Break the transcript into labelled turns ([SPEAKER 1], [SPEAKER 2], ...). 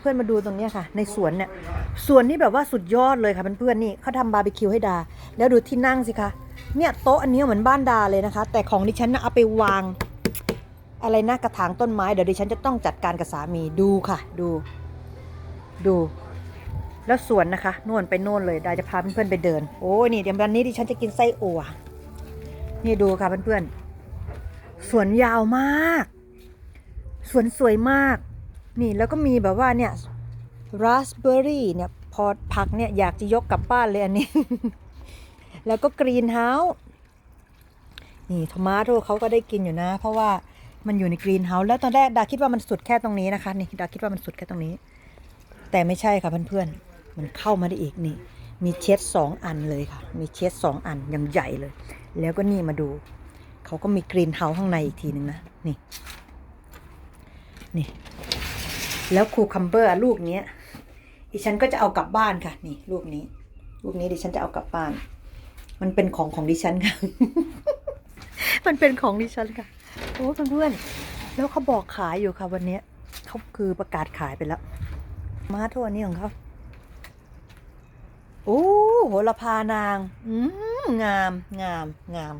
[SPEAKER 1] เพื่อนๆมาดูตรงนี้ค่ะ ในสวนเนี่ยสวนนี่แบบว่าสุดยอดเลยค่ะเพื่อนๆนี่เขาทำบาร์บีคิวให้ดา แล้วดูที่นั่งสิคะเนี่ยโต๊ะอันนี้เหมือนบ้านดาเลยนะคะ แต่ของดิฉันนะเอาไปวาง อะไรนะกระถางต้นไม้เดี๋ยวดิฉันจะต้องจัดการกับสามีดูค่ะ ดู ดู แล้วสวนนะคะโน่นไปโน่นเลยดาจะพาเพื่อนๆไปเดินโอ้ยนี่เดี๋ยววันนี้ดิฉันจะกินไส้อั่วนี่ดูค่ะเพื่อนๆสวนยาวมาก สวนสวยมาก นี่แล้วก็มีแบบว่าเนี่ยราสเบอร์รี่เนี่ยพอผักเนี่ยอยากจะยกกลับบ้านเลยอันนี้ แล้วก็กรีนเฮาส์นี่ทอมาโตเขาก็ได้กินอยู่นะ เพราะว่ามันอยู่ในกรีนเฮาส์แล้วตอนแรกดาคิดว่ามันสุดแค่ตรงนี้นะคะนี่ดาคิดว่ามันสุดแค่ตรงนี้ แต่ไม่ใช่ค่ะเพื่อนๆมันเข้ามาได้อีกนี่ มีเชดสองอันเลยค่ะ มีเชดสองอันยังใหญ่เลย แล้วก็นี่มาดูเขาก็มีกรีนเฮาส์ข้างในอีกทีนึงนะนี่นี่ แล้วคูคัมเบอร์ลูกเนี้ยดิฉันก็จะเอากลับบ้านค่ะ นี่ลูกนี้ ลูกนี้ดิฉันจะเอากลับบ้าน มันเป็นของของดิฉันค่ะ มันเป็นของดิฉันค่ะโอ้เพื่อนๆแล้วเขาบอกขายอยู่ค่ะวันนี้เขาคือประกาศขายไปแล้ว มาโทอันนี้ของเขาโอ้โหระพานาง อืมงามงามงาม